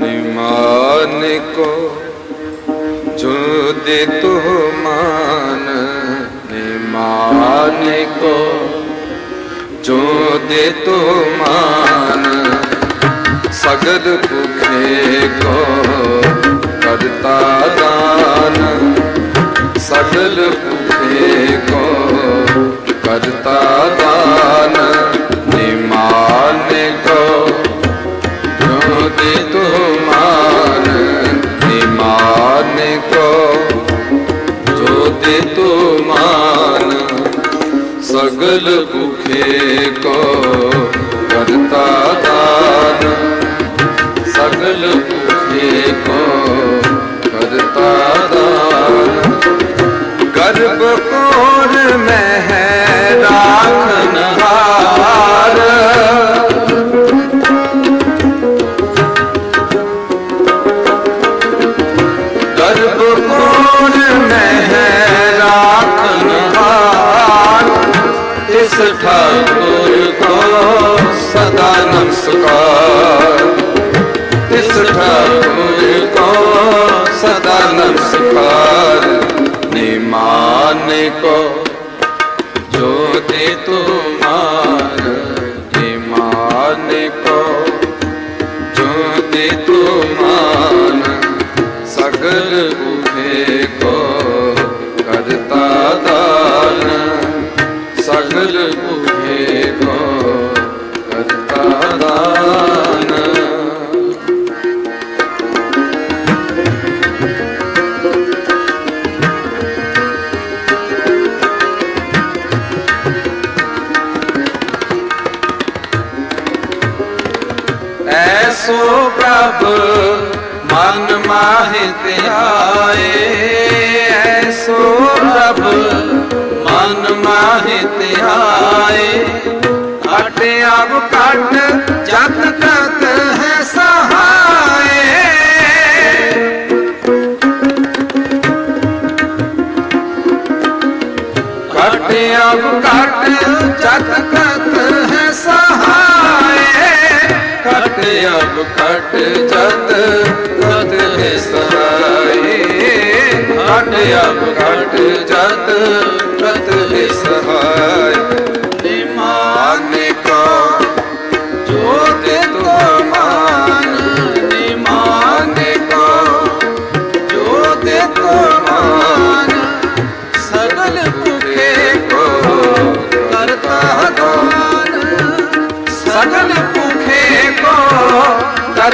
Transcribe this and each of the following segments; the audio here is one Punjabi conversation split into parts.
ਨਿਮਾਨ ਕੋ, ਜੋ ਦੇ ਤੋ ਮਾਨ ਨਿਮਾਨ ਕੋ, ਜੋ ਦੇ ਤੋ ਮਾਨ ਸਗਦ ਭੁਖੇ ਕੋ, ਕਰਤਾ ਦਾਨ। ਸਗਲ ਭੁਖੇ ਕੋ, ਕਰਤਾ ਕੋ ਜੋ ਤੇ ਤੂ ਮਾਨ ਸਗਲ ਭੁਖੇ ਕੋ ਕਰਤਾ ਦਾਨ। ਸਗਲ ਭੁਖੇ ਕੋ ਕਰਤਾ जो दे तो मान निमान को जो दे तो मान सगल उठे को करता दान सगल उठे को करता दान ਸੋ ਪ੍ਰਭ ਮਨ ਮਾਹਿ ਧਿਆਏ ਐਸੋ ਪ੍ਰਭ ਮਨ ਮਾਹਿ ਧਿਆਏ ਅਟਿਆਵ ਕੱਟ ਅਬ ਘਟ ਜਤ ਰਤ ਬਿਸਹਾਈ ਘਟ ਅਬ ਘਟ ਜਤ ਰਤ ਬਿਸਹਾਈ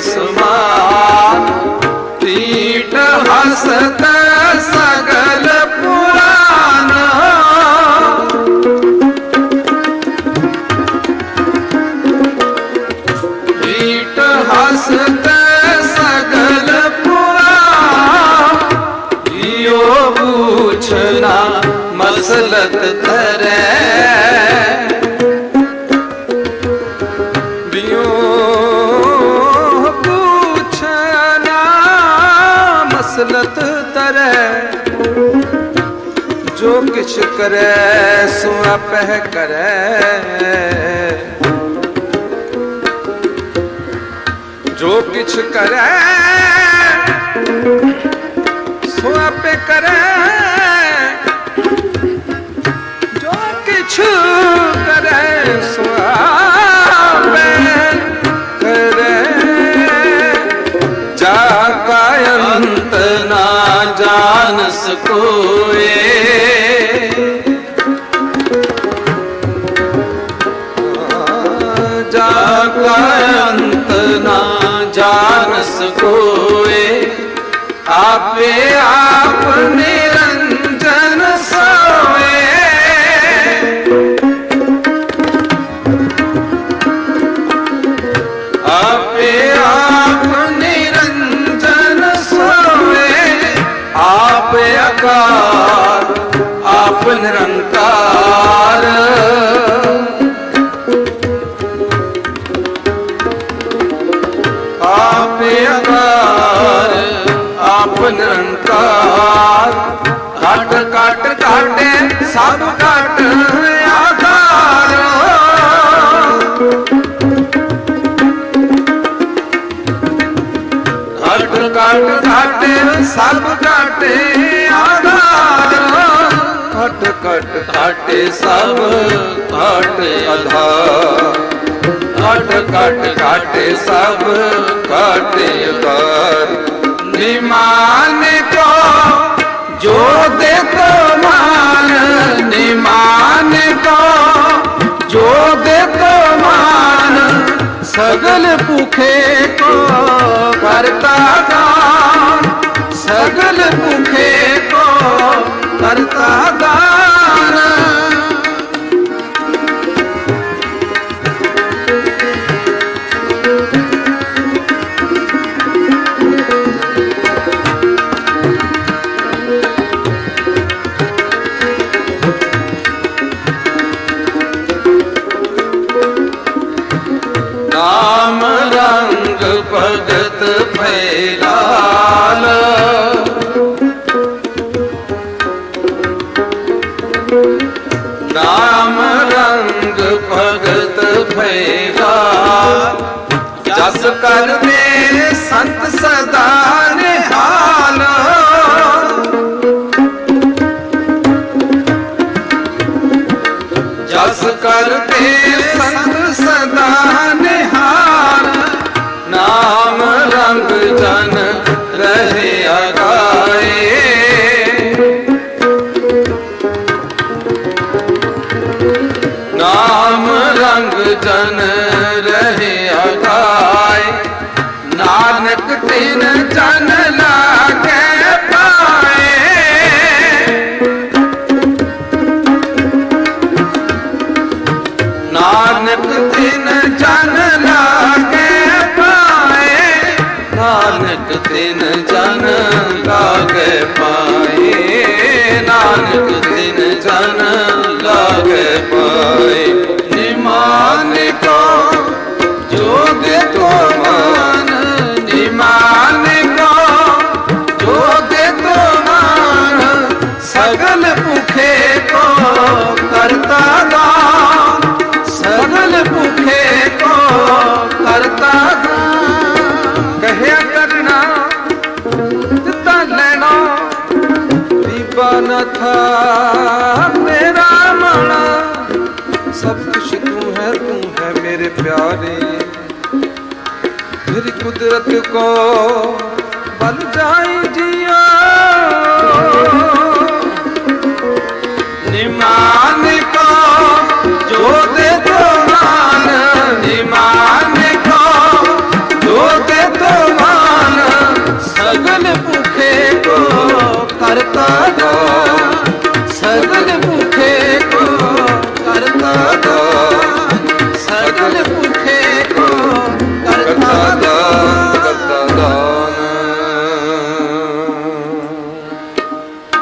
ਸਮਾਨ ਟੀਟ ਹਸਤ ਸਗਲ ਪੁਰਾਨ ਟੀਟ ਹਸਤ ਸਗਲ ਪੁਰਾਨ ਜਿਉ ਪੁੱਛਣਾ ਮਸਲਤ ਧਰੈ। ਕੁਛ ਕਰੈ, ਸੋ ਆਪਹਿ ਕਰੈ। ਜੋ ਕਿਛ ਕਰੈ, ਸੋ ਆਪੇ ਕਰੈ। ਜੋ ਕਿਛ ਕਰੈ, ਸੋ ਆਪੇ ਕਰੈ। ਜਾ ਕਾਇ ਅੰਤ ਨਾ ਜਾਣ ਸਕੋ। ਜਾ ਕਾ ਅੰਤ ਨਾ ਜਾਣਸ ਕੋਏ। ਆਪੇ ਆਪ ਨਿਰੰਜਨ ਸੋਏ। ਆਪੇ ਆਪ ਨਿਰੰਜਨ ਸੋਏ। ਆਪੇ ਅਕਾਲ ਆਪੇ ਆਕਾਰ ਆਪ ਨਿਰੰਕਾਰ। ਘਟ ਘਟ ਘਾਟੇ, ਸਭ ਘਟ ਆਕਾਰ ਘਟ ਘਟ ਘਾਟੇ, ਸਭ ਘਾਟੇ ਆਧਾਰ। ਘਟ ਘਟ ਘਾਟੇ, ਸਭ ਘਟ ਆਧਾਰ। ਘਟ ਘਟ ਘਾਟੇ ਸਭ ਘਟ ਆਧਾਰ ਨਿਮਾਨ ਕੋ ਜੋ ਦੇ ਤੋ ਮਾਨ ਨਿਮਾਨ ਕੋ ਜੋ ਦੇ ਤੋ ਮਾਨ ਸਗਲ ਭੁਖੇ ਕੋ ਕਰਤਾ ਦਾਨ ਸਗਲ ਭੁਖੇ ਕੋ ਕਰਤਾ ਨਾਮ ਰੰਗ ਭਗਤ ਫੈਲਾਲ ਜਸ ਕਰਦੇ ਸੰਤ ਸਦਾ ਨਿਹਾਲ। ਜਸ ਕਰਦੇ ਸੰਤ ਸਦਾ ਜਨ ਰਹੇ ਅਗਾਏ ਨਾਨਕ ਤਿਨ ਜਨ ਲਾਗੇ ਪਾਏ। ਨਾਨਕ ਤਿਨ ਚਨ ਲਾਗੇ ਪਾਏ। ਨਾਨਕ ਤਿਨ ਕਰਨਾ, ਦਿੱਤਾ ਲੈਣਾ ਬੀਬਾ ਨਾ ਥਾ ਮੇਰਾ ਮਨ ਸਭ ਕੁਛ ਤੂੰ ਹੈ ਤੂੰ ਹੈ ਮੇਰੇ ਪਿਆਰੇ। ਮੇਰੀ ਕੁਦਰਤ ਕੋ ਬਲ ਜਾਈ ਜੀਓ ਕਰਤਾ ਦੋ ਸਗਲ ਭੁਖੇ